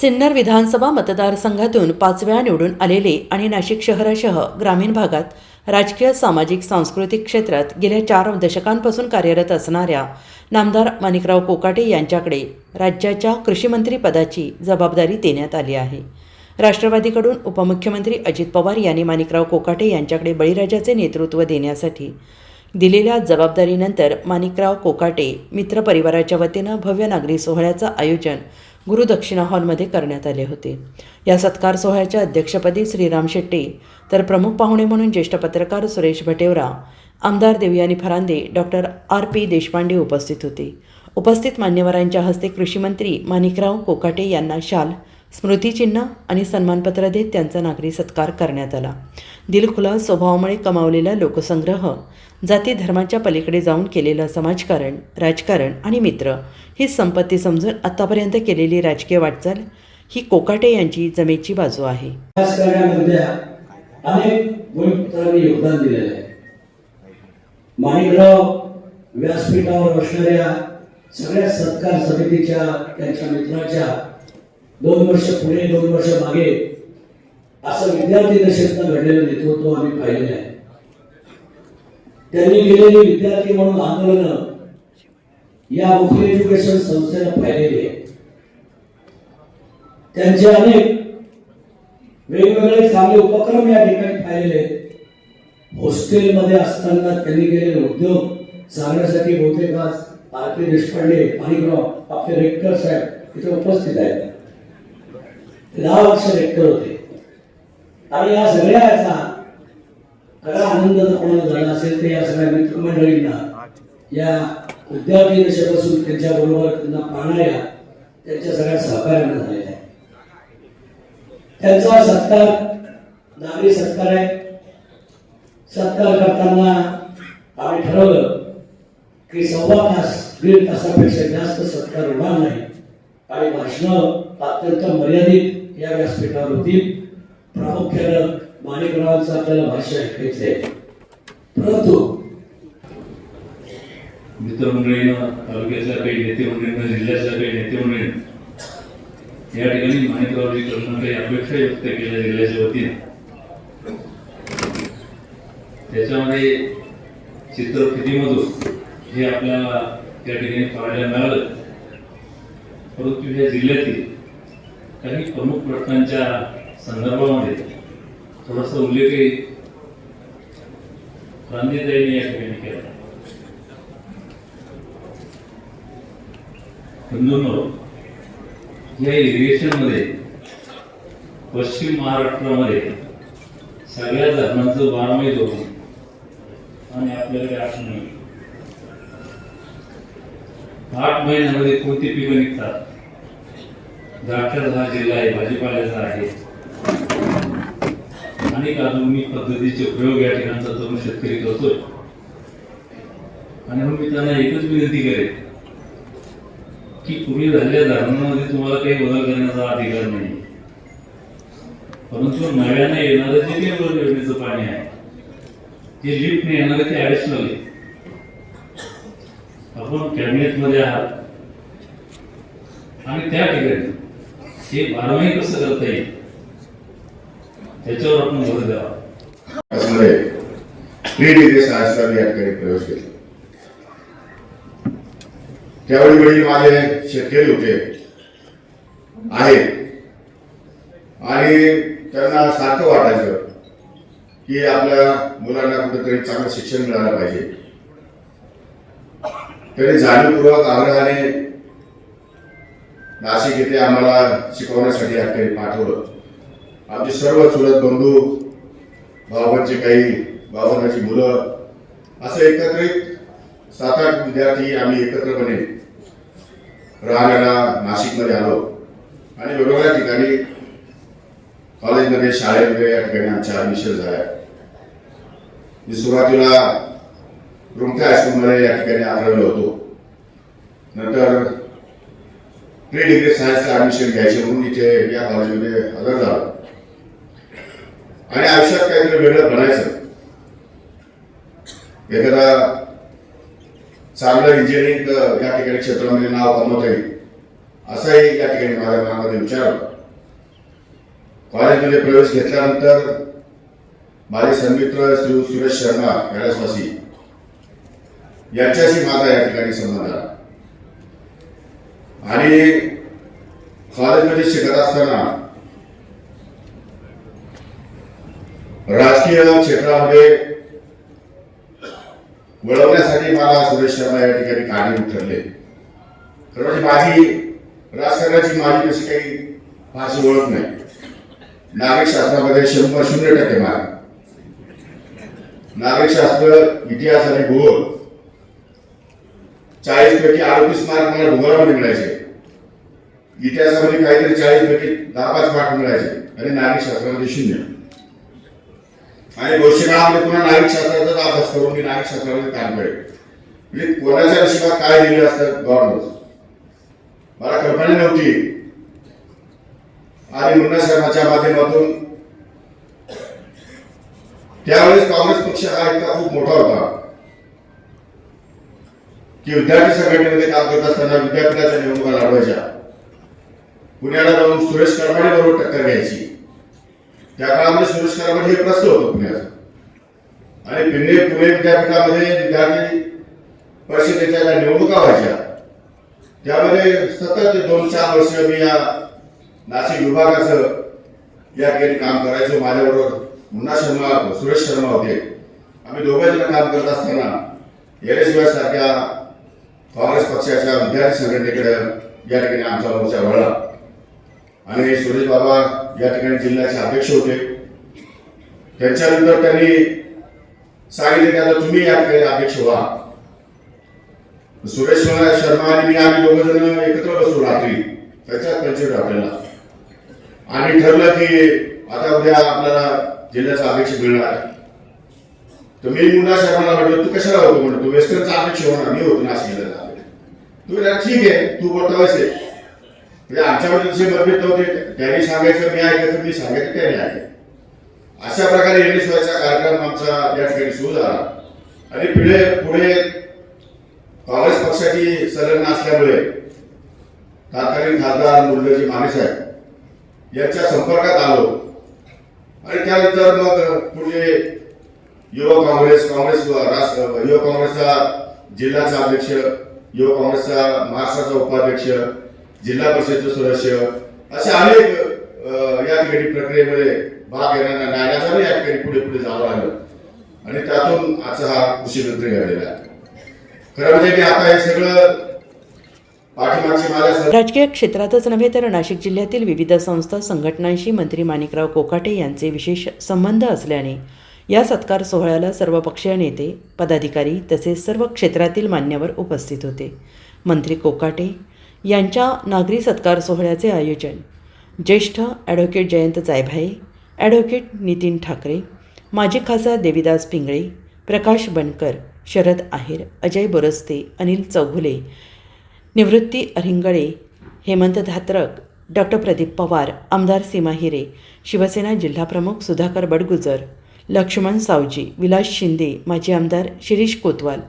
सिन्नर विधानसभा मतदारसंघातून पाच वेळा निवडून आलेले आणि नाशिक शहरासह ग्रामीण भागात राजकीय सामाजिक सांस्कृतिक क्षेत्रात गेल्या चार दशकांपासून कार्यरत असणाऱ्या नामदार माणिकराव कोकाटे यांच्याकडे राज्याच्या कृषीमंत्रीपदाची जबाबदारी देण्यात आली आहे. राष्ट्रवादीकडून उपमुख्यमंत्री अजित पवार यांनी माणिकराव कोकाटे यांच्याकडे बळीराजाचे नेतृत्व देण्यासाठी दिलेल्या जबाबदारीनंतर माणिकराव कोकाटे मित्र परिवाराच्या वतीनं भव्य नागरी सोहळ्याचं आयोजन गुरुदक्षिणा हॉलमध्ये करण्यात आले होते. या सत्कार सोहळ्याच्या अध्यक्षपदी श्रीराम शेट्टी तर प्रमुख पाहुणे म्हणून ज्येष्ठ पत्रकार सुरेश भटेवरा आमदार Devyani Pharande doctor R P Deshpande उपस्थित होते. उपस्थित मान्यवरांच्या हस्ते कृषीमंत्री माणिकराव कोकाटे यांना शाल स्मृतिचिन्ह आणि सन्मानपत्र देत त्यांचा नागरी सत्कार करण्यात आला. दिलखुला स्वभावामुळे कमावलेला लोकसंग्रह जाती धर्माच्या पलीकडे जाऊन केलेलं समाजकारण राजकारण आणि मित्र ही संपत्ती समजून आतापर्यंत केलेली राजकीय वाटचाल ही कोकाटे यांची जमेची बाजू आहे. योगदान दिलेलं आहे. माणिकराव व्यासपीठावर असणाऱ्या सगळ्या सत्कार समितीच्या त्यांच्या मित्राच्या दोन वर्ष पुढे दोन वर्ष मागे असं विद्यार्थी दशेतनं घडलेलं नेतृत्व आम्ही पाहिलेलं आहे. त्यांनी केलेली विद्यार्थी म्हणून आंदोलन या मुख्य एज्युकेशन संस्थेनं पाहिलेली आहे. त्यांचे अनेक वेगवेगळे चांगले उपक्रम या ठिकाणी पाहिलेले आहेत. हॉस्टेलमध्ये असताना त्यांनी केलेले उद्योग सांगण्यासाठी बहुतेक आज आर पी देशपांडे माणिकराव आपले रेक्टर साहेब तिथे उपस्थित आहेत. दहा वर्ष रेक्टर होते. आणि या सगळ्या याचा खरा आनंद जर कोणाला झाला असेल तर या सगळ्या मित्रमंडळींना या विद्यार्थी दशेपासून त्यांच्या बरोबर त्यांना पाहणाऱ्या त्यांच्या सगळ्या सहकार्यांना झालेल्या आहे. त्यांचा सत्कार नागरी सत्कार आहे. सत्कार करताना आम्ही ठरवलं की सव्वा तास दीड तासापेक्षा जास्त सत्कार होणार नाही. आणि भाषणं अत्यंत मर्यादित या व्यासपीठावर होतील प्रामुख्यानं माणिकरावांचं आपल्याला भाष्य ऐकायचंय आहे. परंतु मित्रमंडळीनं तालुक्याच्या काही नेते मंडळीनं जिल्ह्याच्या काही नेते मंडळीनं या ठिकाणी माणिकरावजी कडून काही अपेक्षा व्यक्त केल्या जिल्ह्याच्या वतीने त्याच्यामध्ये चित्रफितीमधून हे आपल्याला त्या ठिकाणी पाहायला मिळालं. परंतु ह्या जिल्ह्यातील काही प्रमुख प्रश्नांच्या संदर्भामध्ये थोडासा उल्लेखही गांधीताईंनी या ठिकाणी केला. या इरिगेशनमध्ये पश्चिम महाराष्ट्रामध्ये सगळ्या धरणांचं बारमाही धोरण आणि आपल्याकडे आठ महिने आठ महिन्यामध्ये कोणती पिकं निघतात? द्राक्षाचा हा जिल्हा आहे भाजीपाल्याचा आहे. अनेक आधुनिक पद्धतीचे प्रयोग या ठिकाणचा तरुण शेतकरी करतोय. आणि म्हणून मी त्यांना एकच विनंती करेन की पूर्वी झालेल्या धर्मामध्ये तुम्हाला काही बदल करण्याचा अधिकार नाही. परंतु नव्याने येणारं जे काही वर योजनेचं पाणी आहे जे लिफ्टने येणारं ते ॲडिशनल आहे. आपण कॅबिनेटमध्ये आहात. आणि त्या ठिकाणी हे बारावी कसं करता येईल? त्याच्यावर आपण भर द्यावा. असमध्ये डिग्री मी या ठिकाणी प्रवेश केला. त्यावेळी वडील माझे शेतकरी होते. आहेत. आणि त्यांना सारखं वाटायचं की आपल्या मुलांना कुठेतरी चांगलं शिक्षण मिळालं पाहिजे. तरी जाणीवपूर्वक आग्रहाने नाशिक येथे आम्हाला शिकवण्यासाठी या ठिकाणी पाठवलं. आमचे सर्व चुलत बंधू भावांचे काही भावनाची मुलं असं एकत्रित सात आठ विद्यार्थी आम्ही एकत्रपणे राहण्याला नाशिकमध्ये आलो. आणि वेगवेगळ्या ठिकाणी कॉलेजमध्ये शाळेमध्ये या ठिकाणी आमच्या ॲडमिशन झाल्या. मी सुरुवातीला रुमठ्या हायस्कूलमध्ये या ठिकाणी आढळलो होतो. नंतर प्री डिग्री सायन्सला ॲडमिशन घ्यायचे म्हणून इथे या कॉलेजमध्ये हजर झालो. आणि आयुष्यात काहीतरी वेगळं बनायचं. एखादा चांगलं इंजिनिअरिंग या ठिकाणी क्षेत्रामध्ये नाव कमवता येईल असाही या ठिकाणी माझ्या मनामध्ये विचार होता. कॉलेजमध्ये प्रवेश घेतल्यानंतर माझे सन्मित्र श्री सुरेश शर्मा कैलासवासी यांच्याशी माझा या ठिकाणी संबंध आला. आणि कॉलेजमध्ये शिकत असताना राजकीय क्षेत्रामध्ये वळवण्यासाठी मला सुरेश शर्मा या ठिकाणी कारणीभूत ठरले खरं म्हणजे माझी राजकारणाची माझी कशी काही फारशी ओळख नाही. नागरिक शास्त्रामध्ये शंभर शून्य टक्के मार्ग. नागरिक शास्त्र इतिहास आणि भूगोल चाळीस पैकी अडतीस मार्क मला भूगोलामध्ये मिळायचे. इतिहासामध्ये काहीतरी चाळीस पैकी दहा पाच मार्क मिळायचे आणि नागरिक शास्त्रामध्ये शून्य. आणि भविष्यकाळामध्ये पुन्हा नागरिक शास्त्राचाच अभ्यास करून मी नागरिक शास्त्रामध्ये काम मिळेल म्हणजे कोणाच्या नशिबात काय दिले असतं गॉड मला कल्पना नव्हती. आणि मुन्ना शर्माच्या माध्यमातून त्यावेळेस काँग्रेस पक्ष हा इतका खूप मोठा होता. की विद्यार्थी संघटनेमध्ये काम करत असताना विद्यापीठाच्या निवडणुका लढवायच्या. पुण्याला जाऊन सुरेश करमाडे बरोबर टक्कर घ्यायची. त्या काळामध्ये सुरेश करमाडे हे प्रस्त होतं पुण्याचं. आणि पिंडे पुणे विद्यापीठामध्ये विद्यार्थी परिषदेच्या ज्या निवडणुका व्हायच्या. त्यामध्ये सतत दोन चार वर्ष मी या नाशिक विभागाचं या ठिकाणी काम करायचो. माझ्याबरोबर मुन्ना शर्मा सुरेश शर्मा होते. आम्ही दोघे काम करत असताना एरेशिवाय सारख्या काँग्रेस पक्षाच्या विद्यार्थी संघटनेकडे या ठिकाणी आमचा मोर्चा वळला. आणि सुरेश बाबा या ठिकाणी जिल्ह्याचे अध्यक्ष होते. त्यांच्यानंतर त्यांनी सांगितले की आता तुम्ही या ठिकाणी अध्यक्ष व्हा. सुरेश शर्मा आणि मी आम्ही दोघ जण एकत्र बसलो रात्री. त्याच्यात पंचवीस आपल्याला आणि ठरलं की आता उद्या आपल्याला जिल्ह्याचा अध्यक्ष मिळणार आहे. तर मी मुन्ना शर्माला म्हटलं तू कशाला होतो? म्हणतो वेस्टर्नचा अध्यक्ष होणार मी होतो नाशिक जिल्ह्याचा अध्यक्ष तू ठीक आहे तू बोलता वैसे म्हणजे आमच्यामध्ये तसे मतभेद नव्हते त्यांनी सांगायचं मी ऐकायचं मी सांगायचं त्याने ऐकायचं अशा प्रकारे येणेश्वराचा कार्यक्रम आमचा या ठिकाणी सुरू झाला. आणि पुढे पुढे काँग्रेस पक्षाची संलग्न असल्यामुळे तत्कालीन खासदार मुरलीजी माने साहेब यांच्या संपर्कात आलो. आणि त्यानंतर मग पुढे युवक काँग्रेस काँग्रेस राष्ट्र युवक काँग्रेसचा जिल्ह्याचा अध्यक्ष युवक काँग्रेसचा महाराष्ट्राचा उपाध्यक्ष जिल्हा परिषदेचे सदस्य असे अनेक या ठिकाणी प्रक्रियेमध्ये भाग घेणाऱ्या नायनाचाही या ठिकाणी पुढे पुढे जावं लागलं. आणि त्यातून आजचा हा कृषी मंत्री घडलेला आहे. खरं म्हणजे मी आता हे सगळं राजकीय क्षेत्रातच नव्हे तर नाशिक जिल्ह्यातील विविध संस्था संघटनांशी मंत्री माणिकराव कोकाटे यांचे विशेष संबंध असल्याने या सत्कार सोहळ्याला सर्व पक्षीय नेते पदाधिकारी तसेच सर्व क्षेत्रातील मान्यवर उपस्थित होते. मंत्री कोकाटे यांच्या नागरी सत्कार सोहळ्याचे आयोजन. ज्येष्ठ ॲडव्होकेट जयंत जायभाये ॲडव्होकेट नितीन ठाकरे माजी खासदार देविदास पिंगळे प्रकाश बनकर शरद आहेर अजय बोरस्ते अनिल चौघुले निवृत्ती अरिंगळे हेमंत धात्रक डॉक्टर प्रदीप पवार आमदार सीमा हिरे शिवसेना जिल्हाप्रमुख सुधाकर बडगुजर लक्ष्मण सावजी विलास शिंदे माजी आमदार शिरीष कोतवाल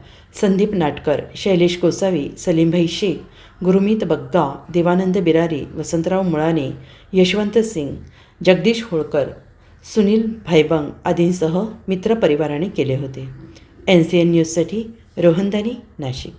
संदीप नाटकर शैलेश गोसावी सलीमभाई शेख गुरुमीत बग्गा देवानंद बिरारी वसंतराव मुळाने यशवंत सिंग जगदीश होळकर सुनील भाईबंग आदींसह मित्रपरिवाराने केले होते. एन सी एन न्यूजसाठी रोहनदानी नाशिक.